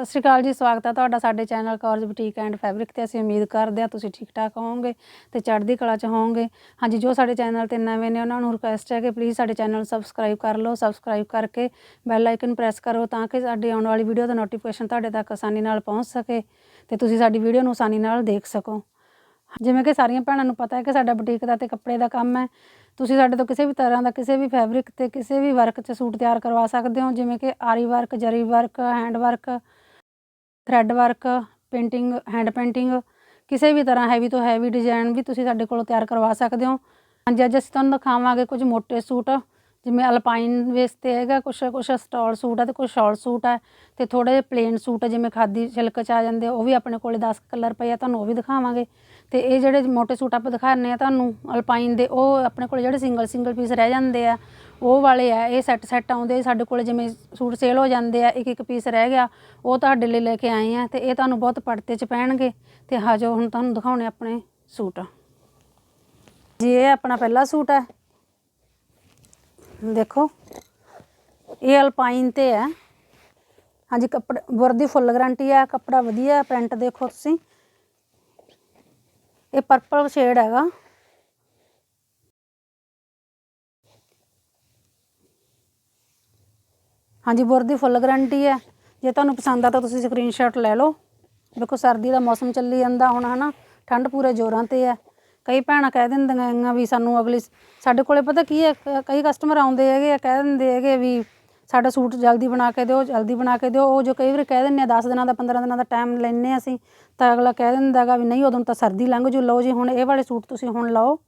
ਸਤਿ ਸ਼੍ਰੀ ਅਕਾਲ ਜੀ, ਸਵਾਗਤ ਹੈ ਤੁਹਾਡਾ ਸਾਡੇ channel Kaur's boutique and fabric ਤੇ। ਅਸੀਂ ਉਮੀਦ ਕਰਦੇ ਹਾਂ ਤੁਸੀਂ ਠੀਕ ਠਾਕ ਹੋਵੋਗੇ ਤੇ ਚੜ੍ਹਦੀ ਕਲਾ ਚ ਹੋਵੋਗੇ। ਹਾਂਜੀ, ਜੋ ਸਾਡੇ ਚੈਨਲ ਤੇ ਨਵੇਂ ਨੇ, ਉਹਨਾਂ ਨੂੰ ਰਿਕੁਐਸਟ ਹੈ ਕਿ ਪਲੀਜ਼ ਸਾਡੇ ਚੈਨਲ ਨੂੰ ਸਬਸਕ੍ਰਾਈਬ ਕਰ ਲਓ। ਸਬਸਕ੍ਰਾਈਬ ਕਰਕੇ ਬੈਲ ਆਈਕਨ ਪ੍ਰੈਸ ਕਰੋ ਤਾਂ ਕਿ ਸਾਡੀ ਆਉਣ ਵਾਲੀ ਵੀਡੀਓ ਦਾ ਨੋਟੀਫਿਕੇਸ਼ਨ ਤੁਹਾਡੇ ਤੱਕ ਆਸਾਨੀ ਨਾਲ ਪਹੁੰਚ ਸਕੇ ਤੇ ਤੁਸੀਂ ਸਾਡੀ ਵੀਡੀਓ ਨੂੰ ਆਸਾਨੀ ਨਾਲ ਦੇਖ ਸਕੋ। ਜਿਵੇਂ ਕਿ ਸਾਰੀਆਂ ਭੈਣਾਂ ਨੂੰ ਪਤਾ ਹੈ ਕਿ ਸਾਡਾ ਬੁਟੀਕ ਦਾ ਤੇ ਕੱਪੜੇ ਦਾ ਕੰਮ ਹੈ। ਤੁਸੀਂ ਸਾਡੇ ਤੋਂ ਕਿਸੇ ਵੀ ਤਰ੍ਹਾਂ ਦਾ, ਕਿਸੇ ਵੀ ਫੈਬਰਿਕ ਤੇ, ਕਿਸੇ ਵੀ ਵਰਕ 'ਚ ਸੂਟ ਤਿਆਰ ਕਰਵਾ ਸਕਦੇ ਹੋ। ਜਿਵੇਂ ਕਿ aari work zari work hand work thread work painting hand painting ਕਿਸੇ ਵੀ ਤਰ੍ਹਾਂ ਹੈਵੀ ਤੋਂ ਹੈਵੀ ਡਿਜ਼ਾਈਨ ਵੀ ਤੁਸੀਂ ਸਾਡੇ ਕੋਲੋਂ ਤਿਆਰ ਕਰਵਾ ਸਕਦੇ ਹੋ। ਹਾਂਜੀ, ਅੱਜ ਅਸੀਂ ਤੁਹਾਨੂੰ ਦਿਖਾਵਾਂਗੇ ਕੁਝ ਮੋਟੇ ਸੂਟ, ਜਿਵੇਂ ਅਲਪਾਈਨ ਵੇਸ ਤੇ ਹੈਗਾ ਕੁਝ ਕੁਝ ਸਟਾਲ ਸੂਟ ਆ ਤੇ ਕੁਝ ਸ਼ਾਰਟ ਸੂਟ ਆ ਤੇ ਥੋੜੇ ਜਿਹੇ ਪਲੇਨ ਸੂਟ ਜਿਵੇਂ ਖਾਦੀ ਸ਼ਿਲਕ ਚ ਆ ਜਾਂਦੇ ਉਹ ਵੀ ਆਪਣੇ ਕੋਲੇ 10 ਕਲਰ ਪਏ ਆ, ਤੁਹਾਨੂੰ ਉਹ ਵੀ ਦਿਖਾਵਾਂਗੇ। ਤੇ ਇਹ ਜਿਹੜੇ ਮੋਟੇ ਸੂਟ ਆਪਾਂ ਦਿਖਾਣੇ ਆ ਤੁਹਾਨੂੰ ਅਲਪਾਈਨ ਦੇ, ਉਹ ਆਪਣੇ ਕੋਲੇ ਜਿਹੜੇ ਸਿੰਗਲ ਸਿੰਗਲ ਪੀਸ ਰਹਿ ਜਾਂਦੇ ਆ ਉਹ ਵਾਲੇ ਆ, ਇਹ ਸੈੱਟ ਸੈੱਟ ਆਉਂਦੇ, ਸਾਡੇ ਕੋਲ ਜਿਵੇਂ ਸੂਟ ਸੇਲ ਹੋ ਜਾਂਦੇ ਆ, ਇੱਕ ਇੱਕ ਪੀਸ ਰਹਿ ਗਿਆ, ਉਹ ਤੁਹਾਡੇ ਲਈ ਲੈ ਕੇ ਆਏ ਆ ਤੇ ਇਹ ਤੁਹਾਨੂੰ ਬਹੁਤ ਪੜਤੇ ਚ ਪੈਣਗੇ ਤੇ ਹਾਜੋ ਹੁਣ ਤੁਹਾਨੂੰ ਦਿਖਾਉਣੇ ਆਪਣੇ ਸੂਟ। ਜੀ, ਇਹ ਆਪਣਾ ਪਹਿਲਾ ਸੂਟ ਹੈ ਦੇਖੋ, ਇਹ ਅਲਪਾਈਨ ਤੇ ਹੈ ਹਾਂਜੀ, ਕੱਪੜੇ ਵਰ ਫੁੱਲ ਗਾਰੰਟੀ ਹੈ ਕੱਪੜਾ ਵਧੀਆ ਪ੍ਰਿੰਟ ਦੇਖੋ ਤੁਸੀਂ। ਇਹ ਪਰਪਲ ਸ਼ੇਡ ਹੈਗਾ। ਹਾਂਜੀ, ਬੁਰ ਦੀ ਫੁੱਲ ਗਾਰੰਟੀ ਹੈ। ਜੇ ਤੁਹਾਨੂੰ ਪਸੰਦ ਆ ਤਾਂ ਤੁਸੀਂ ਸਕਰੀਨਸ਼ਾਟ ਲੈ ਲਓ। ਦੇਖੋ, ਸਰਦੀ ਦਾ ਮੌਸਮ ਚੱਲੀ ਜਾਂਦਾ ਹੁਣ, ਹਨਾ। ਠੰਡ ਪੂਰੇ ਜ਼ੋਰਾਂ ਤੇ ਹੈ। ਕਈ ਭੈਣਾਂ ਕਹਿ ਦਿੰਦੀਆਂ ਹੈਗੀਆਂ ਵੀ ਸਾਨੂੰ ਅਗਲੀ ਸਾਡੇ ਕੋਲੇ ਪਤਾ ਕੀ ਹੈ, ਕ- ਕਈ ਕਸਟਮਰ ਆਉਂਦੇ ਹੈਗੇ ਆ, ਕਹਿ ਦਿੰਦੇ ਹੈਗੇ ਵੀ ਸਾਡਾ ਸੂਟ ਜਲਦੀ ਬਣਾ ਕੇ ਦਿਓ, ਜਲਦੀ ਬਣਾ ਕੇ ਦਿਓ। ਉਹ ਜੋ ਕਈ ਵਾਰ ਕਹਿ ਦਿੰਦੇ ਆ 10 ਦਿਨਾਂ ਦਾ 15 ਦਿਨਾਂ ਦਾ ਟਾਈਮ ਲੈਂਦੇ ਹਾਂ ਅਸੀਂ। ਤਾਂ ਅਗਲਾ ਕਹਿ ਦਿੰਦਾ ਹੈਗਾ ਵੀ ਨਹੀਂ, ਉਦੋਂ ਤਾਂ ਸਰਦੀ ਲੰਘ ਜੂ। ਲਓ ਜੀ, ਹੁਣ ਇਹ ਵਾਲੇ ਸੂਟ ਤੁਸੀਂ ਹੁਣ ਲਓ।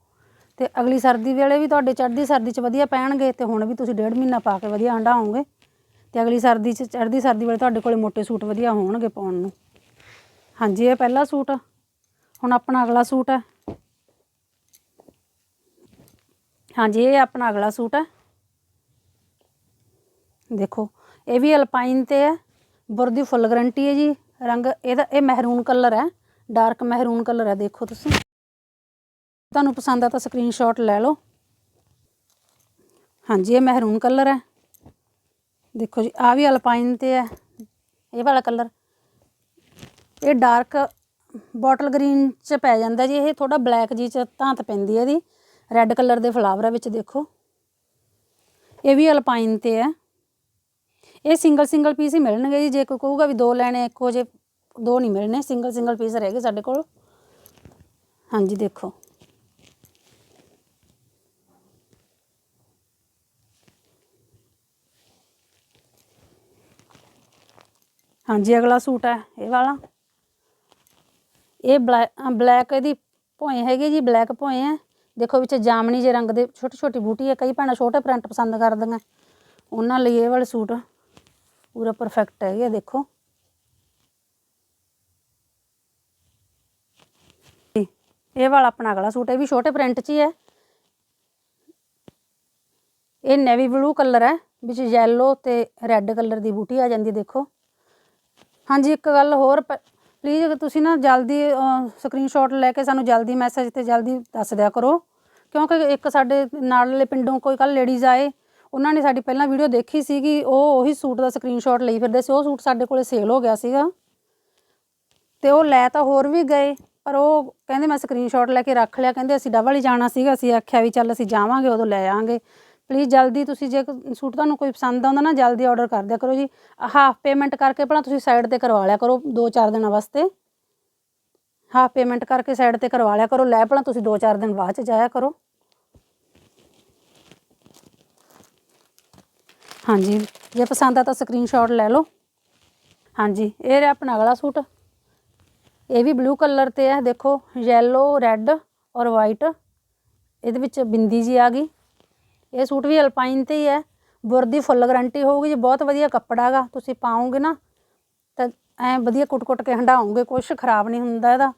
ਤੇ ਅਗਲੀ ਸਰਦੀ ਵੇਲੇ ਵੀ ਤੁਹਾਡੇ ਚੜ੍ਹਦੀ ਸਰਦੀ 'ਚ ਵਧੀਆ ਪੈਣਗੇ ਤੇ ਹੁਣ ਵੀ ਤੁਸੀਂ ਡੇਢ ਮਹੀਨਾ ਪਾ ਕੇ ਵਧੀਆ ਹੰਡਾਓਗੇ ਤੇ ਅਗਲੀ ਸਰਦੀ 'ਚ, ਚੜ੍ਹਦੀ ਸਰਦੀ ਵੇਲੇ ਤੁਹਾਡੇ ਕੋਲੇ ਮੋٹے ਸੂਟ ਵਧੀਆ ਹੋਣਗੇ ਪਾਉਣ ਨੂੰ। ਹਾਂਜੀ, ਇਹ ਪਹਿਲਾ ਸੂਟ ਹੁਣ ਆਪਣਾ ਅਗਲਾ ਸੂਟ ਹੈ ਹਾਂਜੀ, ਇਹ ਆਪਣਾ ਅਗਲਾ ਸੂਟ ਹੈ ਦੇਖੋ, ਇਹ ਵੀ ਅਲਪਾਈਨ ਤੇ ਹੈ ਬੁਰ ਦੀ ਫੁੱਲ ਗਰੰਟੀ ਹੈ ਜੀ। ਰੰਗ ਇਹਦਾ, ਇਹ ਮਹਿਰੂਨ ਕਲਰ ਹੈ। ਡਾਰਕ ਮਹਿਰੂਨ ਕਲਰ ਹੈ, ਦੇਖੋ ਤੁਸੀਂ। ਤੁਹਾਨੂੰ ਪਸੰਦ ਆ ਤਾਂ ਸਕਰੀਨਸ਼ਾਟ ਲੈ ਲਓ। ਹਾਂਜੀ, ਇਹ ਮਹਿਰੂਨ ਕਲਰ ਹੈ। ਦੇਖੋ ਜੀ ਆ ਵੀ ਅਲਪਾਈਨ ਤੇ ਹੈ, ਇਹ ਵਾਲਾ ਕਲਰ ਇਹ ਡਾਰਕ ਬੋਟਲ ਗ੍ਰੀਨ ਚ ਪੈ ਜਾਂਦਾ ਜੀ, ਇਹ ਥੋੜਾ ਬਲੈਕ ਜੀ ਚ ਧਾਂਤ ਪੈਂਦੀ ਹੈ ਇਹਦੀ। ਰੈੱਡ ਕਲਰ ਦੇ ਫਲਾਵਰ ਵਿੱਚ ਦੇਖੋ। ਇਹ ਵੀ ਅਲਪਾਈਨ ਤੇ ਹੈ। ਇਹ ਸਿੰਗਲ ਸਿੰਗਲ ਪੀਸ ਹੀ ਮਿਲਣਗੇ ਜੀ, ਜੇ ਕੋਈ ਕਹੂਗਾ ਵੀ ਦੋ ਲੈਣੇ, ਇੱਕੋ ਜੇ ਦੋ ਨਹੀਂ ਮਿਲਣੇ ਸਿੰਗਲ ਸਿੰਗਲ ਪੀਸ ਰਹਿ ਗਏ ਸਾਡੇ ਕੋਲ। ਹਾਂਜੀ, ਦੇਖੋ। ਹਾਂਜੀ ਅਗਲਾ ਸੂਟ ਹੈ ਇਹ ਵਾਲਾ। ਇਹ ਬਲੈਕ ਇਹਦੀ ਭੋਏ ਹੈਗੇ ਜੀ ਬਲੈਕ ਭੋਏ ਹੈ ਦੇਖੋ ਵਿੱਚ ਜਾਮਣੀ ਜੇ ਰੰਗ ਦੇ ਛੋਟੀ ਛੋਟੀ ਬੂਟੀ ਹੈ ਕਈ ਭੈਣਾਂ ਛੋਟੇ ਪ੍ਰਿੰਟ ਪਸੰਦ ਕਰਦੀਆਂ। ਉਹਨਾਂ ਲਈ ਇਹ ਵਾਲੇ ਸੂਟ ਪੂਰਾ ਪਰਫੈਕਟ ਹੈਗੇ ਆ, ਦੇਖੋ। ਇਹ ਵਾਲਾ ਆਪਣਾ ਅਗਲਾ ਸੂਟ ਇਹ ਵੀ ਛੋਟੇ ਪ੍ਰਿੰਟ 'ਚ ਹੀ ਹੈ। ਇਹ ਨੇਵੀ ਬਲੂ ਕਲਰ ਹੈ ਵਿੱਚ ਯੈਲੋ ਤੇ ਰੈੱਡ ਕਲਰ ਦੀ ਬੂਟੀ ਆ ਜਾਂਦੀ ਦੇਖੋ। ਹਾਂਜੀ, ਇੱਕ ਗੱਲ ਹੋਰ ਪਲੀਜ਼ ਤੁਸੀਂ ਨਾ ਜਲਦੀ ਸਕਰੀਨਸ਼ਾਟ ਲੈ ਕੇ ਸਾਨੂੰ ਜਲਦੀ ਮੈਸੇਜ ਤੇ ਜਲਦੀ ਦੱਸ ਦਿਆ ਕਰੋ। ਕਿਉਂਕਿ ਇੱਕ ਸਾਡੇ ਨਾਲੇ ਪਿੰਡੋਂ ਕੋਈ ਕੱਲ ਲੇਡੀਜ਼ ਆਏ, ਉਹਨਾਂ ਨੇ ਸਾਡੀ ਪਹਿਲਾਂ ਵੀਡੀਓ ਦੇਖੀ ਸੀਗੀ, ਉਹ ਉਹੀ ਸੂਟ ਦਾ ਸਕਰੀਨਸ਼ਾਟ ਲਈ ਫਿਰਦੇ ਸੀ, ਉਹ ਸੂਟ ਸਾਡੇ ਕੋਲੇ ਸੇਲ ਹੋ ਗਿਆ ਸੀਗਾ। ਤੇ ਉਹ ਲੈ ਤਾਂ ਹੋਰ ਵੀ ਗਏ, ਪਰ ਉਹ ਕਹਿੰਦੇ ਮੈਂ ਸਕਰੀਨਸ਼ਾਟ ਲੈ ਕੇ ਰੱਖ ਲਿਆ, ਕਹਿੰਦੇ ਅਸੀਂ ਡਬਲ ਹੀ ਜਾਣਾ ਸੀਗਾ, ਅਸੀਂ ਆਖਿਆ ਵੀ ਚੱਲ ਅਸੀਂ ਜਾਵਾਂਗੇ, ਉਦੋਂ ਲੈ ਆਵਾਂਗੇ। ਪਲੀਜ਼ ਜਲਦੀ ਤੁਸੀਂ ਜੇ ਸੂਟ ਤੁਹਾਨੂੰ ਕੋਈ ਪਸੰਦ ਆਉਂਦਾ ਨਾ, ਜਲਦੀ ਆਰਡਰ ਕਰ ਦਿਆ ਕਰੋ ਜੀ। ਹਾਫ ਪੇਮੈਂਟ ਕਰਕੇ ਪਹਿਲਾਂ ਤੁਸੀਂ ਸਾਈਡ ਤੇ ਕਰਵਾ ਲਿਆ ਕਰੋ 2-4 ਦਿਨਾਂ ਵਾਸਤੇ। ਹਾਫ ਪੇਮੈਂਟ ਕਰਕੇ ਸਾਈਡ ਤੇ ਕਰਵਾ ਲਿਆ ਕਰੋ, ਲੈ ਪਹਿਲਾਂ ਤੁਸੀਂ 2-4 ਦਿਨ ਬਾਅਦ ਚ ਜਾਇਆ ਕਰੋ। ਹਾਂਜੀ, ਜੇ ਪਸੰਦ ਆ ਤਾਂ ਸਕਰੀਨਸ਼ਾਟ ਲੈ ਲਓ। ਹਾਂਜੀ, ਇਹ ਰਿਹਾ ਆਪਣਾ ਅਗਲਾ ਸੂਟ। ਇਹ ਵੀ ਬਲੂ ਕਲਰ ਤੇ ਹੈ ਦੇਖੋ ਯੈਲੋ ਰੈੱਡ ਔਰ ਵਾਈਟ ਇਹਦੇ ਵਿੱਚ ਬਿੰਦੀ ਜੀ ਆ ਗਈ। ਇਹ ਸੂਟ ਵੀ ਅਲਪਾਈਨ ਤੇ ਹੀ ਹੈ। ਬੁਰ ਦੀ ਫੁੱਲ ਗਰੰਟੀ ਹੋਊਗੀ ਜੀ, ਬਹੁਤ ਵਧੀਆ ਕੱਪੜਾ ਹੈਗਾ ਤੁਸੀਂ ਪਾਓਗੇ ਨਾ, ਤਾਂ ਐ ਵਧੀਆ ਕੁੱਟ-ਕੁੱਟ ਕੇ ਹੰਡਾਓਗੇ ਕੁਝ ਖਰਾਬ ਨਹੀਂ ਹੁੰਦਾ ਇਹਦਾ।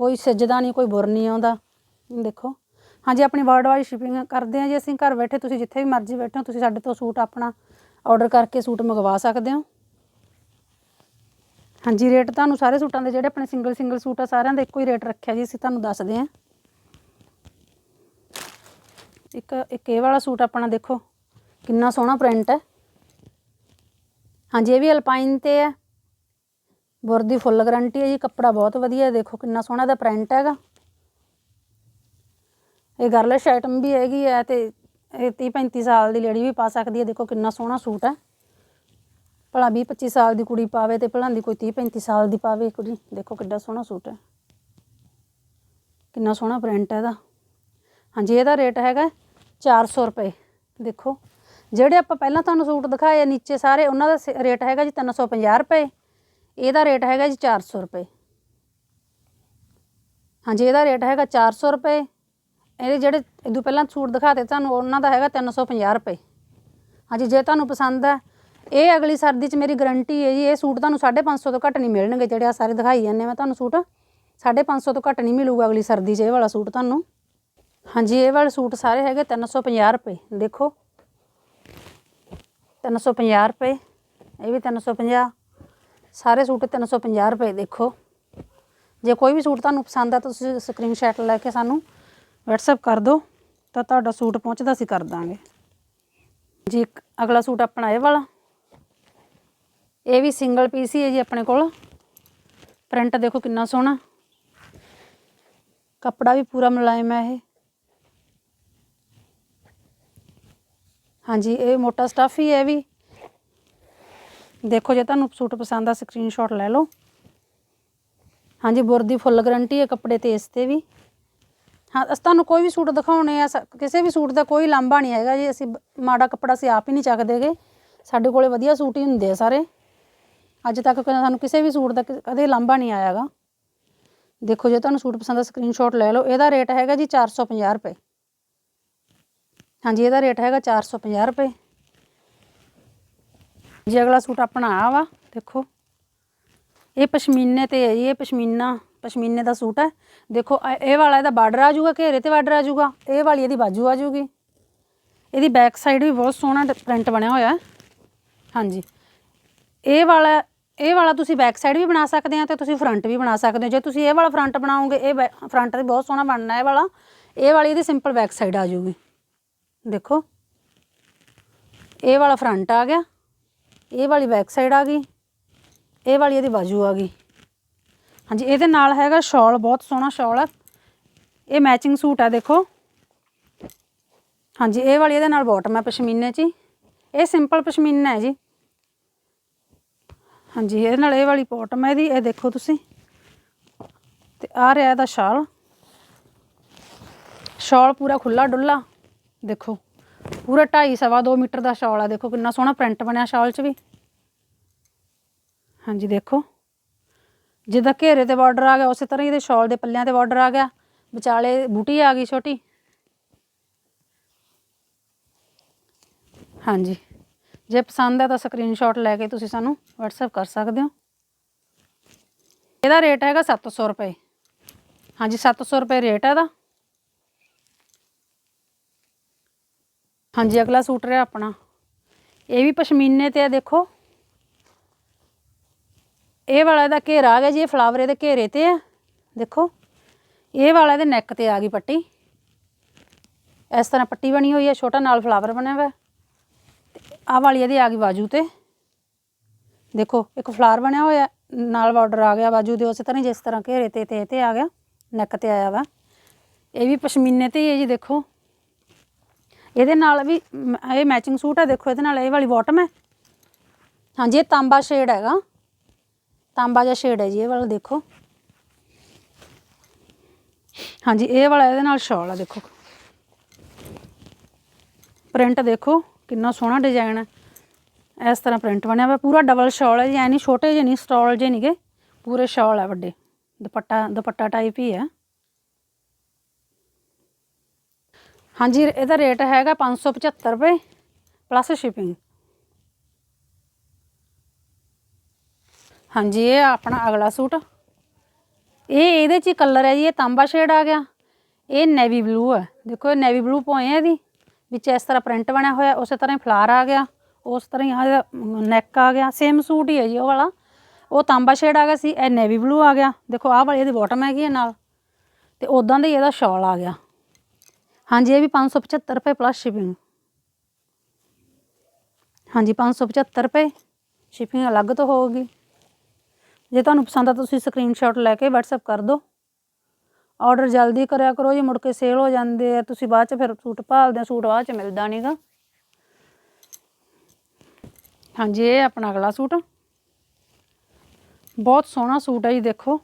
ਕੋਈ ਸਿੱਜਦਾ ਨਹੀਂ, ਕੋਈ ਬੁਰ ਨਹੀਂ ਆਉਂਦਾ। ਦੇਖੋ, ਹਾਂਜੀ, ਆਪਣੀ ਵਰਲਡ ਵਾਈਡ ਸ਼ਿਪਿੰਗ ਕਰਦੇ ਹਾਂ ਜੀ ਅਸੀਂ। ਘਰ ਬੈਠੇ ਤੁਸੀਂ ਜਿੱਥੇ ਵੀ ਮਰਜ਼ੀ ਬੈਠੇ ਹੋ, ਤੁਸੀਂ ਸਾਡੇ ਤੋਂ ਸੂਟ ਆਪਣਾ ਆਰਡਰ ਕਰਕੇ ਸੂਟ ਮੰਗਵਾ ਸਕਦੇ ਹੋ। ਹਾਂਜੀ ਰੇਟ ਤੁਹਾਨੂੰ ਸਾਰੇ ਸੂਟਾਂ ਦੇ ਜਿਹੜੇ ਆਪਣੇ ਸਿੰਗਲ ਸਿੰਗਲ ਸੂਟ ਆ, ਸਾਰਿਆਂ ਦਾ ਇੱਕੋ ਹੀ ਰੇਟ ਰੱਖਿਆ ਜੀ, ਅਸੀਂ ਤੁਹਾਨੂੰ ਦੱਸਦੇ ਹਾਂ। ਇੱਕ ਇੱਕ ਇਹ ਵਾਲਾ ਸੂਟ ਆਪਣਾ ਦੇਖੋ, ਕਿੰਨਾ ਸੋਹਣਾ ਪ੍ਰਿੰਟ ਹੈ। ਹਾਂਜੀ, ਇਹ ਵੀ ਅਲਪਾਈਨ ਤੇ ਹੈ। ਬੁਰ ਦੀ ਫੁੱਲ ਗਰੰਟੀ ਹੈ ਜੀ, ਕੱਪੜਾ ਬਹੁਤ ਵਧੀਆ ਦੇਖੋ ਕਿੰਨਾ ਸੋਹਣਾ ਦਾ ਪ੍ਰਿੰਟ ਹੈਗਾ। ਇਹ ਗਰਲਿਸ਼ ਆਈਟਮ ਵੀ ਹੈਗੀ ਹੈ ਤੇ ਇਹ 30 35 ਸਾਲ ਦੀ ਲੇਡੀ ਵੀ ਪਾ ਸਕਦੀ ਹੈ, ਦੇਖੋ ਕਿੰਨਾ ਸੋਹਣਾ ਸੂਟ ਹੈ। ਭਲਾ 20 25 ਸਾਲ ਦੀ ਕੁੜੀ ਪਾਵੇ ਤੇ ਭਲਾਂ ਦੀ ਕੋਈ 30 35 ਸਾਲ ਦੀ ਪਾਵੇ ਕੁੜੀ, ਦੇਖੋ ਕਿੱਡਾ ਸੋਹਣਾ ਸੂਟ ਹੈ। ਕਿੰਨਾ ਸੋਹਣਾ ਪ੍ਰਿੰਟ ਹੈ ਇਹਦਾ। ਹਾਂਜੀ, ਇਹਦਾ ਰੇਟ ਹੈਗਾ 400 ਰੁਪਏ। ਦੇਖੋ, ਜਿਹੜੇ ਆਪਾਂ ਪਹਿਲਾਂ ਤੁਹਾਨੂੰ ਸੂਟ ਦਿਖਾਏ ਆ ਨੀਚੇ ਸਾਰੇ, ਉਹਨਾਂ ਦਾ ਸ- ਰੇਟ ਹੈਗਾ ਜੀ 350 ਰੁਪਏ। ਇਹਦਾ ਰੇਟ ਹੈਗਾ ਜੀ 400 ਰੁਪਏ। ਹਾਂਜੀ, ਇਹਦਾ ਰੇਟ ਹੈਗਾ 400 ਰੁਪਏ। ਇਹਦੇ ਜਿਹੜੇ ਇਦੋਂ ਪਹਿਲਾਂ ਸੂਟ ਦਿਖਾਤੇ ਤੁਹਾਨੂੰ, ਉਹਨਾਂ ਦਾ ਹੈਗਾ 350 ਰੁਪਏ। ਹਾਂਜੀ, ਜੇ ਤੁਹਾਨੂੰ ਪਸੰਦ ਹੈ ਇਹ ਅਗਲੀ ਸਰਦੀ 'ਚ ਮੇਰੀ ਗਾਰੰਟੀ ਹੈ ਜੀ, ਇਹ ਸੂਟ ਤੁਹਾਨੂੰ 550 ਤੋਂ ਘੱਟ ਨਹੀਂ ਮਿਲਣਗੇ। ਜਿਹੜੇ ਆ ਸਾਰੇ ਦਿਖਾਈ ਜਾਂਦੇ ਮੈਂ ਤੁਹਾਨੂੰ ਸੂਟ 550 ਤੋਂ ਘੱਟ ਨਹੀਂ ਮਿਲੂਗਾ ਅਗਲੀ ਸਰਦੀ 'ਚ, ਇਹ ਵਾਲਾ ਸੂਟ ਤੁਹਾਨੂੰ। ਹਾਂਜੀ, ਇਹ ਵਾਲੇ ਸੂਟ ਸਾਰੇ ਹੈਗੇ 350 ਰੁਪਏ, ਦੇਖੋ। 350 ਰੁਪਏ, ਇਹ ਵੀ 350 ਸਾਰੇ ਸੂਟ 350 ਰੁਪਏ, ਦੇਖੋ। ਜੇ ਕੋਈ ਵੀ ਸੂਟ ਤੁਹਾਨੂੰ ਪਸੰਦ ਆ ਤੁਸੀਂ ਸਕਰੀਨਸ਼ਾਟ ਲੈ ਕੇ ਸਾਨੂੰ WhatsApp ਕਰ ਦਿਓ, ਤਾਂ ਤੁਹਾਡਾ ਸੂਟ ਪਹੁੰਚਦਾ ਸੀ ਕਰ ਦਾਂਗੇ। ਜੀ, ਇੱਕ ਅਗਲਾ ਸੂਟ ਆਪਣਾ ਇਹ ਵਾਲਾ। ਇਹ ਵੀ ਸਿੰਗਲ ਪੀਸ ਹੀ ਹੈ ਜੀ ਆਪਣੇ ਕੋਲ। ਪ੍ਰਿੰਟ ਦੇਖੋ ਕਿੰਨਾ ਸੋਹਣਾ। ਕੱਪੜਾ ਵੀ ਪੂਰਾ ਮੁਲਾਇਮ ਹੈ ਇਹ। ਹਾਂਜੀ, ਇਹ ਮੋਟਾ ਸਟਫ ਹੀ ਹੈ ਵੀ। ਦੇਖੋ ਜੇ ਤੁਹਾਨੂੰ ਸੂਟ ਪਸੰਦ ਆ ਸਕਰੀਨਸ਼ਾਟ ਲੈ ਲਓ। ਹਾਂਜੀ, ਬੁਰ ਦੀ ਫੁੱਲ ਗਰੰਟੀ ਹੈ ਕੱਪੜੇ ਤੇ ਇਸ ਤੇ ਵੀ। ਹਾਂ, ਅਸੀਂ ਤੁਹਾਨੂੰ ਕੋਈ ਵੀ ਸੂਟ ਦਿਖਾਉਣੇ ਆ, ਸ- ਕਿਸੇ ਵੀ ਸੂਟ ਦਾ ਕੋਈ ਲਾਂਭਾ ਨਹੀਂ ਹੈਗਾ ਜੀ। ਅਸੀਂ ਮਾੜਾ ਕੱਪੜਾ ਅਸੀਂ ਆਪ ਹੀ ਨਹੀਂ ਚੱਕਦੇਗੇ ਸਾਡੇ ਕੋਲੇ ਵਧੀਆ ਸੂਟ ਹੀ ਹੁੰਦੇ ਆ ਸਾਰੇ। ਅੱਜ ਤੱਕ ਕਦੇ ਸਾਨੂੰ ਕਿਸੇ ਵੀ ਸੂਟ ਦਾ ਕਦੇ ਲਾਂਭਾ ਨਹੀਂ ਆਇਆਗਾ ਦੇਖੋ ਜੇ ਤੁਹਾਨੂੰ ਸੂਟ ਪਸੰਦ ਆ ਸਕਰੀਨਸ਼ਾਟ ਲੈ ਲਓ। ਇਹਦਾ ਰੇਟ ਹੈਗਾ ਜੀ 450 ਰੁਪਏ। ਹਾਂਜੀ, ਇਹਦਾ ਰੇਟ ਹੈਗਾ 450 ਰੁਪਏ। ਜੀ, ਅਗਲਾ ਸੂਟ ਆਪਣਾ ਆ ਵਾ, ਦੇਖੋ। ਇਹ ਪਸ਼ਮੀਨੇ ਤੇ ਹੈ ਜੀ, ਇਹ ਪਸ਼ਮੀਨਾ, ਪਸ਼ਮੀਨੇ ਦਾ ਸੂਟ ਹੈ। ਦੇਖੋ, ਇਹ- ਵਾਲਾ ਇਹਦਾ ਬਾਰਡਰ ਆ ਜਾਊਗਾ ਘੇਰੇ ਤੇ ਬਾਰਡਰ ਆ ਜਾਊਗਾ? ਇਹ ਵਾਲੀ ਇਹਦੀ ਬਾਜੂ ਆ ਜਾਊਗੀ। ਇਹਦੀ ਬੈਕ ਸਾਈਡ ਵੀ ਬਹੁਤ ਸੋਹਣਾ ਪ੍ਰਿੰਟ ਬਣਿਆ ਹੋਇਆ ਹੈ। ਹਾਂਜੀ। ਇਹ ਵਾਲਾ ਇਹ ਵਾਲਾ ਤੁਸੀਂ ਬੈਕ ਸਾਈਡ ਵੀ ਬਣਾ ਸਕਦੇ ਆ ਤੇ ਤੁਸੀਂ ਫਰੰਟ ਵੀ ਬਣਾ ਸਕਦੇ ਹੋ। ਜੇ ਤੁਸੀਂ ਇਹ ਵਾਲਾ ਫਰੰਟ ਬਣਾਓਗੇ, ਇਹ ਫਰੰਟ ਤੇ ਬਹੁਤ ਸੋਹਣਾ ਬਣਨਾ ਇਹ ਵਾਲਾ, ਇਹ ਵਾਲੀ ਇਹਦੀ ਸਿੰਪਲ ਬੈਕ ਸਾਈਡ ਆ ਜਾਊਗੀ। ਦੇਖੋ। ਇਹ ਵਾਲਾ ਫਰੰਟ ਆ ਗਿਆ। ਇਹ ਵਾਲੀ ਬੈਕ ਸਾਈਡ ਆ ਗਈ। ਇਹ ਵਾਲੀ ਇਹਦੀ ਬਾਜੂ ਆ ਗਈ। ਹਾਂਜੀ, ਇਹਦੇ ਨਾਲ ਹੈਗਾ ਸ਼ਾਲ ਬਹੁਤ ਸੋਹਣਾ ਸ਼ਾਲ ਆ। ਇਹ ਮੈਚਿੰਗ ਸੂਟ ਆ, ਦੇਖੋ। ਹਾਂਜੀ, ਇਹ ਵਾਲੀ ਇਹਦੇ ਨਾਲ ਬਾਟਮ ਹੈ ਪਸ਼ਮੀਨੇ 'ਚ ਹੀ। ਇਹ ਸਿੰਪਲ ਪਸ਼ਮੀਨਾ ਹੈ ਜੀ। ਹਾਂਜੀ, ਇਹਦੇ ਨਾਲ ਇਹ ਵਾਲੀ ਬਾਟਮ ਹੈ ਇਹਦੀ, ਇਹ ਦੇਖੋ ਤੁਸੀਂ। ਤੇ ਆ ਰਿਹਾ ਇਹਦਾ ਸ਼ਾਲ ਸ਼ਾਲ ਪੂਰਾ ਖੁੱਲਾ ਡੁੱਲਾ ਦੇਖੋ, ਪੂਰਾ 2.5 ਸਵਾ 2 ਮੀਟਰ ਦਾ ਸ਼ਾਲ ਆ। ਦੇਖੋ ਕਿੰਨਾ ਸੋਹਣਾ ਪ੍ਰਿੰਟ ਬਣਿਆ ਸ਼ਾਲ 'ਚ ਵੀ। ਹਾਂਜੀ, ਦੇਖੋ। ਜਿੱਦਾਂ ਘੇਰੇ ਤੇ ਬਾਰਡਰ ਆ ਗਿਆ, ਉਸੇ ਤਰ੍ਹਾਂ ਹੀ ਇਹਦੇ ਸ਼ਾਲ ਦੇ ਪੱਲਿਆਂ ਤੇ ਬਾਰਡਰ ਆ ਗਿਆ। ਵਿਚਾਲੇ ਬੂਟੀ ਆ ਗਈ ਛੋਟੀ। ਹਾਂਜੀ। ਜੇ ਪਸੰਦ ਹੈ ਤਾਂ ਸਕਰੀਨਸ਼ਾਟ ਲੈ ਕੇ ਤੁਸੀਂ ਸਾਨੂੰ WhatsApp ਕਰ ਸਕਦੇ ਹੋ। ਇਹਦਾ ਰੇਟ ਹੈਗਾ 700 ਰੁਪਏ। ਹਾਂਜੀ 700 ਰੁਪਏ ਰੇਟ ਹੈ ਇਹਦਾ। ਹਾਂਜੀ, ਅਗਲਾ ਸੂਟ ਰਿਹਾ ਆਪਣਾ। ਇਹ ਵੀ ਪਸ਼ਮੀਨੇ ਤੇ ਆ, ਦੇਖੋ। ਇਹ ਵਾਲਾ ਦਾ ਘੇਰਾ ਆ ਗਿਆ ਜੀ, ਇਹ ਫਲਾਵਰ ਇਹਦੇ ਘੇਰੇ ਤੇ ਆ, ਦੇਖੋ। ਇਹ ਵਾਲਾ ਇਹਦੇ ਨੈਕ ਤੇ ਆ ਗਈ ਪੱਟੀ। ਇਸ ਤਰ੍ਹਾਂ ਪੱਟੀ ਬਣੀ ਹੋਈ ਹੈ ਛੋਟਾ ਨਾਲ ਫਲਾਵਰ ਬਣਿਆ ਹੋਇਆ। ਤੇ ਆਹ ਵਾਲੀ ਇਹਦੀ ਆ ਗਈ ਬਾਜੂ ਤੇ। ਦੇਖੋ, ਇੱਕ ਫਲਾਰ ਬਣਿਆ ਹੋਇਆ, ਨਾਲ ਬਾਰਡਰ ਆ ਗਿਆ ਬਾਜੂ ਦੇ ਉਸੇ ਤਰ੍ਹਾਂ ਜਿਸ ਤਰ੍ਹਾਂ ਘੇਰੇ ਤੇ ਤੇ ਤੇ ਆ ਗਿਆ ਨੈਕ ਤੇ ਆਇਆ ਵਾ। ਇਹ ਵੀ ਪਸ਼ਮੀਨੇ ਤੇ ਹੀ ਹੈ ਜੀ, ਦੇਖੋ। ਇਹਦੇ ਨਾਲ ਵੀ ਮ- ਇਹ ਮੈਚਿੰਗ ਸੂਟ ਹੈ ਦੇਖੋ ਇਹਦੇ ਨਾਲ ਇਹ ਵਾਲੀ ਬਾਟਮ ਹੈ। ਹਾਂਜੀ, ਇਹ ਤਾਂਬਾ ਸ਼ੇਡ ਹੈਗਾ। ਤਾਂਬਾ ਜਿਹਾ ਸ਼ੇਡ ਹੈ ਜੀ, ਇਹ ਵਾਲਾ ਦੇਖੋ। ਹਾਂਜੀ, ਇਹ ਵਾਲਾ ਇਹਦੇ ਨਾਲ ਸ਼ਾਲ ਆ, ਦੇਖੋ। ਪ੍ਰਿੰਟ ਦੇਖੋ, ਕਿੰਨਾ ਸੋਹਣਾ ਡਿਜ਼ਾਈਨ ਹੈ। ਇਸ ਤਰ੍ਹਾਂ ਪ੍ਰਿੰਟ ਬਣਿਆ ਹੋਇਆ, ਪੂਰਾ ਡਬਲ ਸ਼ਾਲ ਹੈ ਜੀ, ਐ ਨਹੀਂ, ਛੋਟੇ ਜਿਹੇ ਨਹੀਂ ਸਟਾਲ ਜਿਹੇ ਨਹੀਂਗੇ ਪੂਰੇ ਸ਼ਾਲ ਹੈ ਵੱਡੇ। ਦੁਪੱਟਾ ਦੁਪੱਟਾ ਟਾਈਪ ਹੀ ਹੈ। ਹਾਂਜੀ, ਇਹਦਾ ਰੇਟ ਹੈਗਾ 575 ਰੁਪਏ ਪਲੱਸ ਸ਼ਿਪਿੰਗ ਹਾਂਜੀ, ਇਹ ਆਪਣਾ ਅਗਲਾ ਸੂਟ। ਇਹ ਇਹਦੇ ਚ ਕਲਰ ਹੈ ਜੀ, ਇਹ ਤਾਂਬਾ ਸ਼ੇਡ ਆ ਗਿਆ। ਇਹ ਨੇਵੀ ਬਲੂ ਹੈ। ਦੇਖੋ, ਇਹ ਨੇਵੀ ਬਲੂ ਪੋਏ ਹੈ ਇਹਦੀ। ਵਿੱਚ ਇਸ ਤਰ੍ਹਾਂ ਪ੍ਰਿੰਟ ਬਣਿਆ ਹੋਇਆ, ਉਸੇ ਤਰ੍ਹਾਂ ਹੀ ਫਲਾਰ ਆ ਗਿਆ। ਉਸ ਤਰ੍ਹਾਂ ਹੀ ਆਹ ਨੈਕ ਆ ਗਿਆ। ਸੇਮ ਸੂਟ ਹੀ ਹੈ ਜੀ, ਉਹ ਵਾਲਾ। ਉਹ ਤਾਂਬਾ ਸ਼ੇਡ ਆ ਗਿਆ ਸੀ, ਇਹ ਨੇਵੀ ਬਲੂ ਆ ਗਿਆ। ਦੇਖੋ, ਆਹ ਵਾਲੀ ਇਹਦੀ ਬਾਟਮ ਹੈਗੀ ਹੈ ਨਾਲ। ਤੇ ਉਦਾਂ ਦਾ ਹੀ ਇਹਦਾ ਸ਼ਾਲ ਆ ਗਿਆ। ਹਾਂਜੀ, ਇਹ ਵੀ 575 ਰੁਪਏ ਪਲੱਸ ਸ਼ਿਪਿੰਗ ਹਾਂਜੀ 575 ਰੁਪਏ ਸ਼ਿਪਿੰਗ ਅਲੱਗ ਤੋਂ ਹੋਊਗੀ। ਜੇ ਤੁਹਾਨੂੰ ਪਸੰਦ ਆ ਤੁਸੀਂ ਸਕਰੀਨਸ਼ਾਟ ਲੈ ਕੇ WhatsApp ਕਰ ਦਿਓ। ਆਰਡਰ ਜਲਦੀ ਕਰਿਆ ਕਰੋ, ਜੇ ਮੁੜ ਕੇ ਸੇਲ ਹੋ ਜਾਂਦੇ ਆ, ਤੁਸੀਂ ਬਾਅਦ ਚ ਫਿਰ ਸੂਟ ਭਾਲਦੇ ਆ, ਸੂਟ ਬਾਅਦ ਚ ਮਿਲਦਾ ਨਹੀਂਗਾ ਹਾਂਜੀ, ਇਹ ਆਪਣਾ ਅਗਲਾ ਸੂਟ। ਬਹੁਤ ਸੋਹਣਾ ਸੂਟ ਹੈ ਜੀ, ਦੇਖੋ।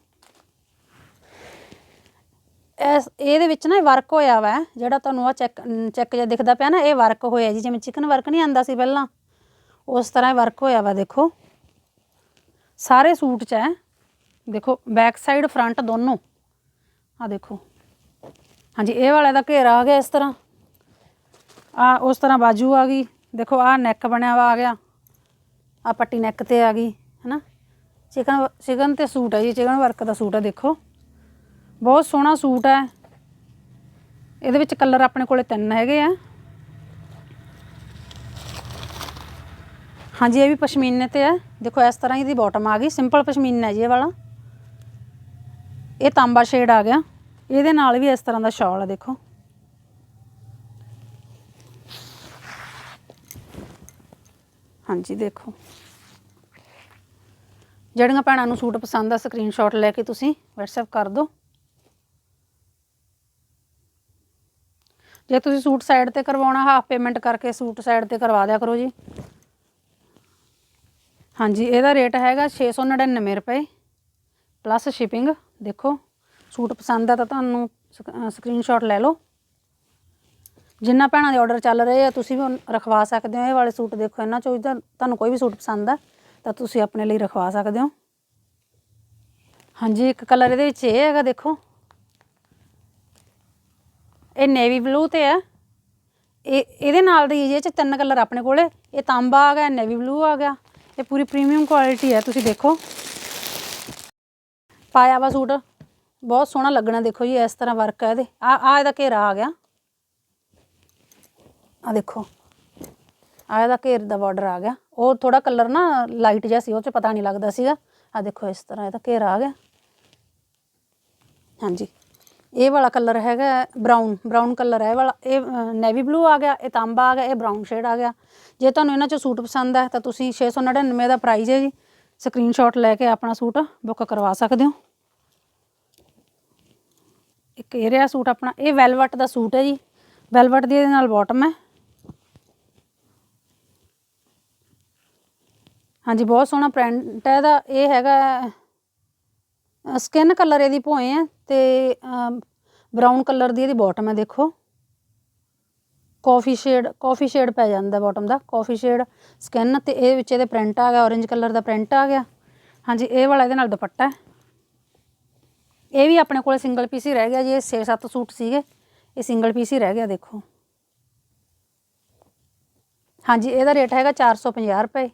ਇਸ ਇਹਦੇ ਵਿੱਚ ਨਾ ਵਰਕ ਹੋਇਆ ਵਾ, ਜਿਹੜਾ ਤੁਹਾਨੂੰ ਆ ਚੈੱਕ ਚੈੱਕ ਜਿਹਾ ਦਿਖਦਾ ਪਿਆ ਨਾ, ਇਹ ਵਰਕ ਹੋਇਆ ਜੀ, ਜਿਵੇਂ ਚਿਕਨ ਵਰਕ ਨਹੀਂ ਆਂਦਾ ਸੀ ਪਹਿਲਾਂ। ਉਸ ਤਰ੍ਹਾਂ ਇਹ ਵਰਕ ਹੋਇਆ ਵਾ, ਦੇਖੋ। ਸਾਰੇ ਸੂਟ 'ਚ ਹੈ। ਦੇਖੋ ਬੈਕ ਸਾਈਡ ਫਰੰਟ ਦੋਨੋਂ। ਆ ਦੇਖੋ। ਹਾਂਜੀ, ਇਹ ਵਾਲੇ ਦਾ ਘੇਰਾ ਆ ਗਿਆ ਇਸ ਤਰ੍ਹਾਂ। ਆ ਉਸ ਤਰ੍ਹਾਂ ਬਾਜੂ ਆ ਗਈ। ਦੇਖੋ ਆ ਨੈਕ ਬਣਿਆ ਵਾ, ਆ ਗਿਆ। ਆ ਪੱਟੀ ਨੈਕ ਤੇ ਆ ਗਈ, ਹੈਨਾ। ਚਿਕਨ ਚਿਕਨ ਤੇ ਸੂਟ ਹੈ ਜੀ ਚਿਕਨ ਵਰਕ ਦਾ ਸੂਟ ਹੈ ਦੇਖੋ। ਬਹੁਤ ਸੋਹਣਾ ਸੂਟ ਹੈ। ਇਹਦੇ ਵਿੱਚ ਕਲਰ ਆਪਣੇ ਕੋਲੇ ਤਿੰਨ ਹੈਗੇ ਆ। ਹਾਂਜੀ, ਇਹ ਵੀ ਪਸ਼ਮੀਨੇ ਤੇ ਹੈ ਦੇਖੋ, ਇਸ ਤਰ੍ਹਾਂ ਇਹਦੀ ਬਾਟਮ ਆ ਗਈ। ਸਿੰਪਲ ਪਸ਼ਮੀਨਾ ਜੀ ਇਹ ਵਾਲਾ। ਇਹ ਤਾਂਬਾ ਸ਼ੇਡ ਆ ਗਿਆ। ਇਹਦੇ ਨਾਲ ਵੀ ਇਸ ਤਰ੍ਹਾਂ ਦਾ ਸ਼ਾਲ ਹੈ ਦੇਖੋ। ਹਾਂਜੀ, ਦੇਖੋ। ਜਿਹੜੀਆਂ ਭੈਣਾਂ ਨੂੰ ਸੂਟ ਪਸੰਦ ਆ ਸਕਰੀਨਸ਼ਾਟ ਲੈ ਕੇ ਤੁਸੀਂ, WhatsApp ਕਰ ਦਿਓ। ਜੇ ਤੁਸੀਂ ਸੂਟ ਸਾਈਡ ਤੇ ਕਰਵਾਉਣਾ ਹਾਫ ਪੇਮੈਂਟ ਕਰਕੇ ਸੂਟ ਸਾਈਡ ਤੇ ਕਰਵਾ ਦਿਆ ਕਰੋ ਜੀ। ਹਾਂਜੀ, ਇਹਦਾ ਰੇਟ ਹੈਗਾ 699 ਰੁਪਏ ਪਲੱਸ ਸ਼ਿਪਿੰਗ ਦੇਖੋ। ਸੂਟ ਪਸੰਦ ਆ ਤਾਂ ਤੁਹਾਨੂੰ ਸਕਰੀਨਸ਼ਾਟ ਲੈ ਲਓ। ਜਿੰਨਾ ਭੈਣਾਂ ਦੇ ਆਰਡਰ ਚੱਲ ਰਹੇ ਆ, ਤੁਸੀਂ ਵੀ ਰਖਵਾ ਸਕਦੇ ਹੋ। ਇਹ ਵਾਲੇ ਸੂਟ ਦੇਖੋ, ਇਹਨਾਂ ਚੋਂ ਤਾਂ ਤੁਹਾਨੂੰ ਕੋਈ ਵੀ ਸੂਟ ਪਸੰਦ ਆ, ਤਾਂ ਤੁਸੀਂ ਆਪਣੇ ਲਈ ਰਖਵਾ ਸਕਦੇ ਹੋ। ਹਾਂਜੀ, ਇੱਕ ਕਲਰ ਇਹਦੇ ਵਿੱਚ ਇਹ ਹੈਗਾ, ਦੇਖੋ। ਇਹ ਨੇਵੀ ਬਲੂ ਤੇ ਹੈ ਇਹ, ਇਹਦੇ ਨਾਲ ਦੀ ਜੇ ਚ ਤਿੰਨ ਕਲਰ ਆਪਣੇ ਕੋਲੇ। ਇਹ ਤਾਂਬਾ ਆ ਗਿਆ ਨੇਵੀ ਬਲੂ ਆ ਗਿਆ। ਇਹ ਪੂਰੀ ਪ੍ਰੀਮੀਅਮ ਕੁਆਲਿਟੀ ਹੈ ਤੁਸੀਂ ਦੇਖੋ। ਪਾਇਆ ਵਾ ਸੂਟ। ਬਹੁਤ ਸੋਹਣਾ ਲੱਗਣਾ, ਦੇਖੋ ਜੀ, ਇਸ ਤਰ੍ਹਾਂ ਵਰਕ ਹੈ ਇਹਦੇ। ਆ ਆ ਇਹਦਾ ਘੇਰਾ ਆ ਗਿਆ। ਆ ਦੇਖੋ। ਆ ਇਹਦਾ ਘੇਰ ਦਾ ਬਾਰਡਰ ਆ ਗਿਆ। ਉਹ ਥੋੜਾ ਕਲਰ ਨਾ ਲਾਈਟ ਜਿਹਾ ਸੀ, ਉਹ ਚ ਪਤਾ ਨਹੀਂ ਲੱਗਦਾ ਸੀਗਾ। ਆ ਦੇਖੋ, ਇਸ ਤਰ੍ਹਾਂ ਇਹਦਾ ਘੇਰਾ ਆ ਗਿਆ। ਹਾਂਜੀ। ਇਹ ਵਾਲਾ ਕਲਰ ਹੈਗਾ ਬਰਾਊਨ ਬਰਾਊਨ ਕਲਰ ਹੈ ਇਹ ਵਾਲਾ। ਇਹ ਨੇਵੀ ਬਲੂ ਆ ਗਿਆ, ਇਹ ਤਾਂਬਾ ਆ ਗਿਆ, ਇਹ ਬਰਾਊਨ ਸ਼ੇਡ ਆ ਗਿਆ। ਜੇ ਤੁਹਾਨੂੰ ਇਹਨਾਂ ਚੋਂ ਸੂਟ ਪਸੰਦ ਹੈ ਤਾਂ ਤੁਸੀਂ 699 ਦਾ ਪ੍ਰਾਈਸ ਹੈ ਜੀ। ਸਕਰੀਨਸ਼ਾਟ ਲੈ ਕੇ ਆਪਣਾ ਸੂਟ ਬੁੱਕ ਕਰਵਾ ਸਕਦੇ ਹੋ। ਇੱਕ ਇਹ ਰਿਹਾ ਸੂਟ ਆਪਣਾ, ਇਹ ਵੈਲਵਟ ਦਾ ਸੂਟ ਹੈ ਜੀ। ਵੈਲਵਟ ਦੀ ਇਹਦੇ ਨਾਲ ਬਾਟਮ ਹੈ। ਹਾਂਜੀ, ਬਹੁਤ ਸੋਹਣਾ ਪ੍ਰਿੰਟ ਹੈ ਇਹਦਾ। ਇਹ ਹੈਗਾ ਸਕਿਨ ਕਲਰ ਇਹਦੀ ਭੋਏ ਹੈ ਤੇ ਬਰਾਊਨ ਕਲਰ ਦੀ ਇਹਦੀ ਬਾਟਮ ਹੈ ਦੇਖੋ। ਕਾਫੀ ਸ਼ੇਡ ਕਾਫੀ ਸ਼ੇਡ ਪੈ ਜਾਂਦਾ ਬਾਟਮ ਦਾ ਕਾਫੀ ਸ਼ੇਡ ਸਕਿਨ ਤੇ ਇਹ ਵਿੱਚ ਇਹਦੇ ਪ੍ਰਿੰਟ ਆ ਗਿਆ, orange ਕਲਰ ਦਾ ਪ੍ਰਿੰਟ ਆ ਗਿਆ। ਹਾਂਜੀ, ਇਹ ਵਾਲਾ ਇਹਦੇ ਨਾਲ ਦੁਪੱਟਾ ਇਹ ਵੀ ਆਪਣੇ ਕੋਲ ਸਿੰਗਲ ਪੀਸ ਹੀ ਰਹਿ ਗਿਆ ਜੀ, ਇਹ 6-7 ਸੂਟ ਸੀਗੇ, ਇਹ ਸਿੰਗਲ ਪੀਸ ਹੀ ਰਹਿ ਗਿਆ, ਦੇਖੋ। ਹਾਂਜੀ, ਇਹਦਾ ਰੇਟ ਹੈਗਾ 450 ਰੁਪਏ।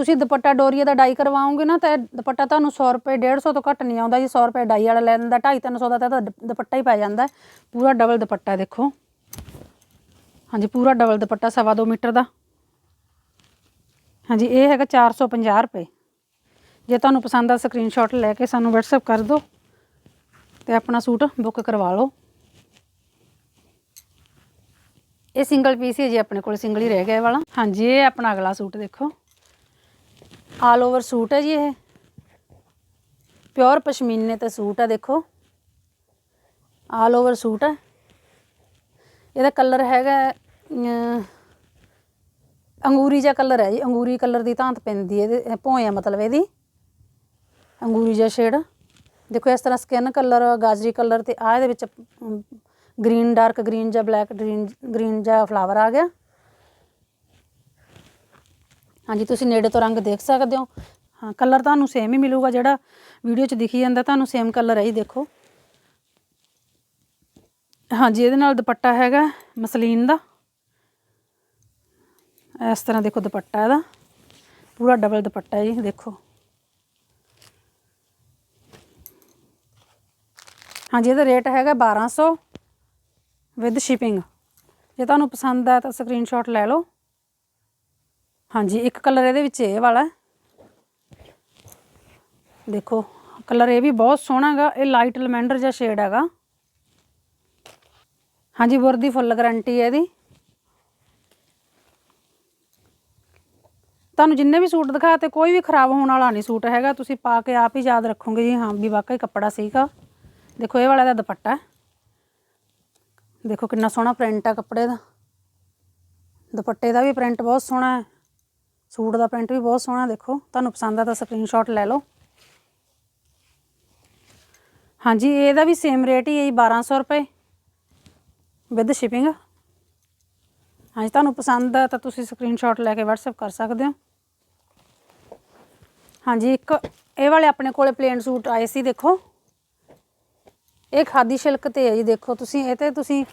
ਤੁਸੀਂ ਦੁਪੱਟਾ ਡੋਰੀਆ ਦਾ ਡਾਈ ਕਰਵਾਓਗੇ ਨਾ, ਤਾਂ ਇਹ ਦੁਪੱਟਾ ਤੁਹਾਨੂੰ 100 ਰੁਪਏ 150 ਤੋਂ ਘੱਟ ਨਹੀਂ ਆਉਂਦਾ ਜੀ। 100 ਰੁਪਏ ਡਾਈ ਵਾਲਾ ਲੈ ਲੈਂਦਾ 250 300 ਦਾ ਤਾਂ ਦੁਪੱਟਾ ਹੀ ਪੈ ਜਾਂਦਾ। ਪੂਰਾ ਡਬਲ ਦੁਪੱਟਾ ਦੇਖੋ। ਹਾਂਜੀ, ਪੂਰਾ ਡਬਲ ਦੁਪੱਟਾ, ਸਵਾ ਦੋ ਮੀਟਰ ਦਾ। ਹਾਂਜੀ, ਇਹ ਹੈਗਾ 450 ਰੁਪਏ। ਜੇ ਤੁਹਾਨੂੰ ਪਸੰਦ ਆ ਸਕਰੀਨਸ਼ਾਟ ਲੈ ਕੇ ਸਾਨੂੰ WhatsApp ਕਰ ਦਿਓ ਤੇ ਆਪਣਾ ਸੂਟ ਬੁੱਕ ਕਰਵਾ ਲਓ। ਇਹ ਸਿੰਗਲ ਪੀਸ ਹੀ ਹੈ ਜੀ, ਆਪਣੇ ਕੋਲ ਸਿੰਗਲ ਹੀ ਰਹਿ ਗਿਆ ਇਹ ਵਾਲਾ। ਹਾਂਜੀ, ਇਹ ਆਪਣਾ ਅਗਲਾ ਸੂਟ ਦੇਖੋ। ਆਲ ਓਵਰ ਸੂਟ ਹੈ ਜੀ ਇਹ। ਪਿਓਰ ਪਸ਼ਮੀਨੇ ਤੇ ਸੂਟ ਹੈ, ਦੇਖੋ। ਆਲ ਓਵਰ ਸੂਟ ਹੈ। ਇਹਦਾ ਕਲਰ ਹੈਗਾ ਅੰਗੂਰੀ ਜਿਹਾ ਕਲਰ ਹੈ ਜੀ। ਅੰਗੂਰੀ ਕਲਰ ਦੀ ਧਾਂਤ ਪੈਂਦੀ ਹੈ, ਇਹਦੇ ਭੋਇਆ ਮਤਲਬ ਇਹਦੀ। ਅੰਗੂਰੀ ਜਿਹਾ ਸ਼ੇਡ। ਦੇਖੋ, ਇਸ ਤਰ੍ਹਾਂ ਸਕਿਨ ਕਲਰ ਗਾਜਰੀ ਕਲਰ ਤੇ ਆ ਇਹਦੇ ਵਿੱਚ ਗ੍ਰੀਨ ਡਾਰਕ ਗ੍ਰੀਨ ਜਾਂ ਬਲੈਕ ਗ੍ਰੀਨ ਗ੍ਰੀਨ ਜਾਂ ਫਲਾਵਰ ਆ ਗਿਆ। ਹਾਂਜੀ, ਤੁਸੀਂ ਨੇੜੇ ਤੋਂ ਰੰਗ ਦੇਖ ਸਕਦੇ ਹੋ। ਹਾਂ ਕਲਰ ਤੁਹਾਨੂੰ ਸੇਮ ਹੀ ਮਿਲੂਗਾ ਜਿਹੜਾ ਵੀਡੀਓ 'ਚ ਦਿਖੀ ਜਾਂਦਾ, ਤੁਹਾਨੂੰ ਸੇਮ ਕਲਰ ਹੈ ਜੀ ਦੇਖੋ। ਹਾਂਜੀ, ਇਹਦੇ ਨਾਲ ਦੁਪੱਟਾ ਹੈਗਾ, ਮਸਲੀਨ ਦਾ। ਇਸ ਤਰ੍ਹਾਂ ਦੇਖੋ ਦੁਪੱਟਾ ਇਹਦਾ। ਪੂਰਾ ਡਬਲ ਦੁਪੱਟਾ ਹੈ ਜੀ, ਦੇਖੋ। ਹਾਂਜੀ, ਇਹਦਾ ਰੇਟ ਹੈਗਾ 1200 ਵਿਦ ਸ਼ਿਪਿੰਗ ਜੇ ਤੁਹਾਨੂੰ ਪਸੰਦ ਆ ਤਾਂ ਸਕਰੀਨਸ਼ਾਟ ਲੈ ਲਓ। ਹਾਂਜੀ, ਇੱਕ ਕਲਰ ਇਹਦੇ ਵਿੱਚ ਇਹ ਵਾਲਾ। ਦੇਖੋ, ਕਲਰ ਇਹ ਵੀ ਬਹੁਤ ਸੋਹਣਾ ਹੈਗਾ, ਇਹ ਲਾਈਟ ਲਮੈਂਡਰ ਜਿਹਾ ਸ਼ੇਡ ਹੈਗਾ। ਹਾਂਜੀ ਬੁਰ ਦੀ ਫੁੱਲ ਗਾਰੰਟੀ ਹੈ ਇਹਦੀ। ਤੁਹਾਨੂੰ ਜਿੰਨੇ ਵੀ ਸੂਟ ਦਿਖਾਤੇ ਕੋਈ ਵੀ ਖਰਾਬ ਹੋਣ ਵਾਲਾ ਨਹੀਂ ਸੂਟ ਹੈਗਾ, ਤੁਸੀਂ ਪਾ ਕੇ ਆਪ ਹੀ ਯਾਦ ਰੱਖੋਗੇ ਜੀ, ਹਾਂ, ਵੀ ਵਾਕਈ ਕੱਪੜਾ ਸੀਗਾ। ਦੇਖੋ, ਇਹ ਵਾਲਾ ਦਾ ਦੁਪੱਟਾ ਦੇਖੋ, ਕਿੰਨਾ ਸੋਹਣਾ ਪ੍ਰਿੰਟ ਆ ਕੱਪੜੇ ਦਾ। ਦੁਪੱਟੇ ਦਾ ਵੀ ਪ੍ਰਿੰਟ ਬਹੁਤ ਸੋਹਣਾ ਹੈ। ਸੂਟ ਦਾ ਪੈਂਟ ਵੀ ਬਹੁਤ ਸੋਹਣਾ ਦੇਖੋ। ਤੁਹਾਨੂੰ ਪਸੰਦ ਆ ਤਾਂ ਸਕਰੀਨਸ਼ਾਟ ਲੈ ਲਓ। ਹਾਂਜੀ, ਇਹਦਾ ਵੀ ਸੇਮ ਰੇਟ ਹੀ ਹੈ ਜੀ 1200 ਰੁਪਏ। ਵਿਦ ਸ਼ਿਪਿੰਗ ਹਾਂਜੀ, ਤੁਹਾਨੂੰ ਪਸੰਦ ਆ ਤਾਂ ਤੁਸੀਂ ਸਕਰੀਨਸ਼ਾਟ ਲੈ ਕੇ WhatsApp ਕਰ ਸਕਦੇ ਹੋ। ਹਾਂਜੀ, ਇੱਕ ਇਹ ਵਾਲੇ ਆਪਣੇ ਕੋਲੇ ਪਲੇਨ ਸੂਟ ਆਏ ਸੀ, ਦੇਖੋ। ਇਹ ਖਾਦੀ ਸਿਲਕ ਤੇ ਹੈ ਜੀ, ਦੇਖੋ ਤੁਸੀਂ, ਇਹ ਤੇ ਤੁਸੀਂ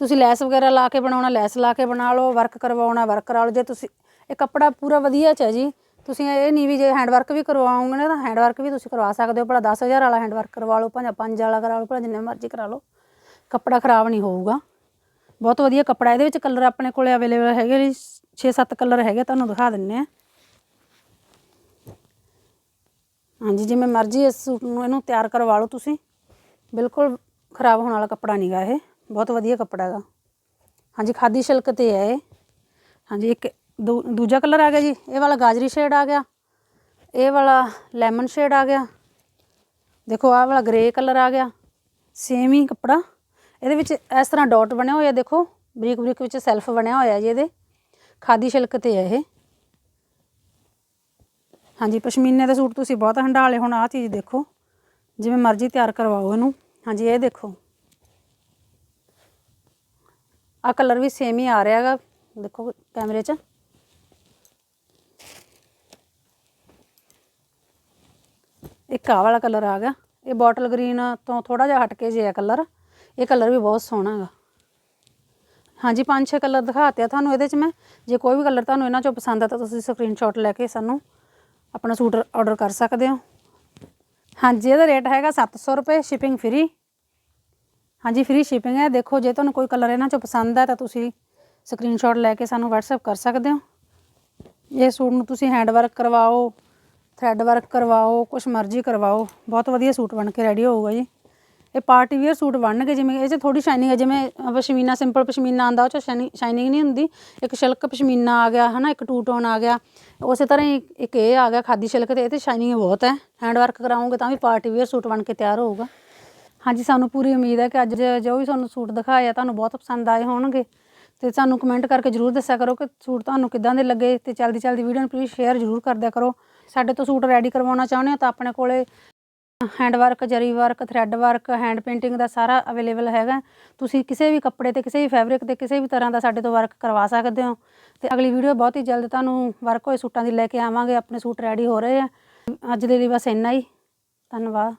ਤੁਸੀਂ ਲੈਸ ਵਗੈਰਾ ਲਾ ਕੇ ਬਣਾਉਣਾ, ਲੈਸ ਲਾ ਕੇ ਬਣਾ ਲਓ ਵਰਕ ਕਰਵਾਉਣਾ ਵਰਕ ਕਰਾ ਲਓ, ਜੇ ਤੁਸੀਂ ਇਹ ਕੱਪੜਾ ਪੂਰਾ ਵਧੀਆ ਚ ਹੈ ਜੀ। ਤੁਸੀਂ ਇਹ ਨਹੀਂ ਵੀ ਜੇ ਹੈਂਡ ਵਰਕ ਵੀ ਕਰਵਾਉਂਗੇ ਨਾ ਤਾਂ ਹੈਂਡ ਵਰਕ ਵੀ ਤੁਸੀਂ ਕਰਵਾ ਸਕਦੇ ਹੋ। ਭਲਾ 10000 ਵਾਲਾ ਹੈਂਡ ਵਰਕ ਕਰਵਾ ਲਓ, ਭਾਵੇਂ 5 ਵਾਲਾ ਕਰਾ ਲਓ ਭਲਾ ਜਿੰਨੇ ਮਰਜ਼ੀ ਕਰਾ ਲਓ। ਕੱਪੜਾ ਖਰਾਬ ਨਹੀਂ ਹੋਊਗਾ। ਬਹੁਤ ਵਧੀਆ ਕੱਪੜਾ ਇਹਦੇ ਵਿੱਚ ਕਲਰ ਆਪਣੇ ਕੋਲੇ ਅਵੇਲੇਬਲ ਹੈਗੇ ਜੀ। 6-7 ਕਲਰ ਹੈਗੇ, ਤੁਹਾਨੂੰ ਦਿਖਾ ਦਿੰਨੇ ਆ। ਹਾਂਜੀ, ਜਿਵੇਂ ਮਰਜ਼ੀ ਇਸ ਸੂਟ ਨੂੰ ਇਹਨੂੰ ਤਿਆਰ ਕਰਵਾ ਲਓ ਤੁਸੀਂ। ਬਿਲਕੁਲ ਖਰਾਬ ਹੋਣ ਵਾਲਾ ਕੱਪੜਾ ਨਹੀਂਗਾ ਇਹ। ਬਹੁਤ ਵਧੀਆ ਕੱਪੜਾ ਹੈਗਾ। ਹਾਂਜੀ, ਖਾਦੀ ਸਿਲਕ ਤੇ ਹੈ ਇਹ। ਹਾਂਜੀ, ਇੱਕ ਦੂਜਾ ਕਲਰ ਆ ਗਿਆ ਜੀ, ਇਹ ਵਾਲਾ ਗਾਜਰੀ ਸ਼ੇਡ ਆ ਗਿਆ, ਇਹ ਵਾਲਾ ਲੈਮਨ ਸ਼ੇਡ ਆ ਗਿਆ, ਦੇਖੋ ਆਹ ਵਾਲਾ ਗ੍ਰੇ ਕਲਰ ਆ ਗਿਆ ਸੇਮ ਹੀ ਕੱਪੜਾ, ਇਹਦੇ ਵਿੱਚ ਇਸ ਤਰ੍ਹਾਂ ਡਾਟ ਬਣਿਆ ਹੋਇਆ ਦੇਖੋ, ਬਰੀਕ ਬਰੀਕ ਵਿੱਚ ਸੈਲਫ ਬਣਿਆ ਹੋਇਆ ਜੀ ਇਹਦੇ, ਖਾਦੀ ਸਿਲਕ ਤੇ ਹੈ ਇਹ। ਹਾਂਜੀ, ਪਸ਼ਮੀਨੇ ਦੇ ਸੂਟ ਤੁਸੀਂ ਬਹੁਤ ਹੰਡਾਲੇ, ਹੁਣ ਆਹ ਚੀਜ਼ ਦੇਖੋ, ਜਿਵੇਂ ਮਰਜ਼ੀ ਤਿਆਰ ਕਰਵਾਓ ਇਹਨੂੰ, ਹਾਂਜੀ, ਇਹ ਦੇਖੋ। ਆ ਕਲਰ ਵੀ ਸੇਮ ਹੀ ਆ ਰਿਹਾ ਹੈਗਾ, ਦੇਖੋ ਕੈਮਰੇ 'ਚ। ਇੱਕ ਆਹ ਵਾਲਾ ਕਲਰ ਆ ਗਿਆ। ਇਹ ਬੋਟਲ ਗ੍ਰੀਨ ਤੋਂ ਥੋੜਾ ਜਿਹਾ ਹਟ ਕੇ ਜਿਹਾ ਕਲਰ। ਇਹ ਕਲਰ ਵੀ ਬਹੁਤ ਸੋਹਣਾ ਹੈਗਾ। ਹਾਂਜੀ, ਪੰਜ ਛੇ ਕਲਰ ਦਿਖਾਤੇ ਆ ਤੁਹਾਨੂੰ ਇਹਦੇ 'ਚ ਮੈਂ। ਜੇ ਕੋਈ ਵੀ ਕਲਰ ਤੁਹਾਨੂੰ ਇਹਨਾਂ 'ਚੋਂ ਪਸੰਦ ਆ ਤਾਂ ਤੁਸੀਂ ਸਕਰੀਨਸ਼ਾਟ ਲੈ ਕੇ ਸਾਨੂੰ ਆਪਣਾ ਸੂਟ ਆਰਡਰ ਕਰ ਸਕਦੇ ਹੋ। ਹਾਂਜੀ, ਇਹਦਾ ਰੇਟ ਹੈਗਾ 700 ਰੁਪਏ ਸ਼ਿਪਿੰਗ ਫ੍ਰੀ ਹਾਂਜੀ ਫ੍ਰੀ ਸ਼ਿਪਿੰਗ ਹੈ। ਦੇਖੋ, ਜੇ ਤੁਹਾਨੂੰ ਕੋਈ ਕਲਰ ਇਹਨਾਂ 'ਚੋਂ ਪਸੰਦ ਹੈ ਤਾਂ ਤੁਸੀਂ ਸਕਰੀਨਸ਼ਾਟ ਲੈ ਕੇ ਸਾਨੂੰ WhatsApp ਕਰ ਸਕਦੇ ਹੋ। ਇਹ ਸੂਟ ਨੂੰ ਤੁਸੀਂ ਹੈਂਡ ਵਰਕ ਕਰਵਾਓ। ਥਰੈਡ ਵਰਕ ਕਰਵਾਓ, ਕੁਛ ਮਰਜ਼ੀ ਕਰਵਾਓ। ਬਹੁਤ ਵਧੀਆ ਸੂਟ ਬਣ ਕੇ ਰੈਡੀ ਹੋਊਗਾ ਜੀ। ਇਹ ਪਾਰਟੀ ਵੇਅਰ ਸੂਟ ਬਣਨਗੇ, ਜਿਵੇਂ ਇਹ 'ਚ ਥੋੜੀ ਸ਼ਾਈਨਿੰਗ ਹੈ, ਜਿਵੇਂ ਪਸ਼ਮੀਨਾ ਸਿੰਪਲ ਪਸ਼ਮੀਨਾ ਆਂਦਾ ਉਹ 'ਚ ਸ਼ਾਈਨਿੰਗ ਨਹੀਂ ਹੁੰਦੀ। ਇੱਕ ਸਿਲਕ ਪਸ਼ਮੀਨਾ ਆ ਗਿਆ, ਹਨਾ, ਇੱਕ ਟੂ ਟੋਨ ਆ ਗਿਆ। ਉਸੇ ਤਰ੍ਹਾਂ ਹੀ ਇੱਕ ਇਹ ਆ ਗਿਆ, ਖਾਦੀ ਸਿਲਕ ਤੇ, ਇਹ ਤੇ ਸ਼ਾਈਨਿੰਗ ਬਹੁਤ, ਹੈ। ਹੈਂਡ ਵਰਕ ਕਰਾਉਂਗੇ ਤਾਂ ਵੀ ਪਾਰਟੀ ਵੇਅਰ ਸੂਟ ਬਣ ਕੇ ਤਿਆਰ ਹੋਊਗਾ। ਹਾਂਜੀ, ਸਾਨੂੰ ਪੂਰੀ ਉਮੀਦ ਹੈ ਕਿ ਅੱਜ ਜੋ ਵੀ ਤੁਹਾਨੂੰ ਸੂਟ ਦਿਖਾਇਆ, ਤੁਹਾਨੂੰ ਬਹੁਤ ਪਸੰਦ ਆਏ ਹੋਣਗੇ। ਤੇ ਸਾਨੂੰ ਕਮੈਂਟ ਕਰਕੇ ਜਰੂਰ ਦੱਸਿਆ ਕਰੋ ਕਿ ਸੂਟ ਤੁਹਾਨੂੰ ਕਿੱਦਾਂ ਦੇ ਲੱਗੇ ਤੇ ਜਲਦੀ ਜਲਦੀ ਵੀਡੀਓ ਨੂੰ ਪਲੀਜ਼ ਸ਼ੇਅਰ ਜਰੂਰ ਕਰਦਿਆ ਕਰੋ। ਸਾਡੇ ਤੋਂ ਸੂਟ ਰੈਡੀ ਕਰਵਾਉਣਾ ਚਾਹੁੰਦੇ ਹੋ ਤਾਂ ਆਪਣੇ ਕੋਲੇ hand work zari work thread work hand painting ਦਾ ਸਾਰਾ ਅਵੇਲੇਬਲ ਹੈਗਾ। ਤੁਸੀਂ ਕਿਸੇ ਵੀ ਕੱਪੜੇ ਤੇ, ਕਿਸੇ ਵੀ ਫੈਬਰਿਕ ਤੇ, ਕਿਸੇ ਵੀ ਤਰ੍ਹਾਂ ਦਾ ਸਾਡੇ ਤੋਂ ਵਰਕ ਕਰਵਾ ਸਕਦੇ ਹੋ। ਤੇ ਅਗਲੀ ਵੀਡੀਓ ਬਹੁਤ ਹੀ ਜਲਦ ਤੁਹਾਨੂੰ ਵਰਕ ਹੋਏ ਸੂਟਾਂ ਦੀ ਲੈ ਕੇ ਆਵਾਂਗੇ, ਆਪਣੇ ਸੂਟ ਰੈਡੀ ਹੋ ਰਹੇ ਆ। ਅੱਜ ਦੇ ਲਈ ਬਸ ਇੰਨਾ ਹੀ। ਧੰਨਵਾਦ।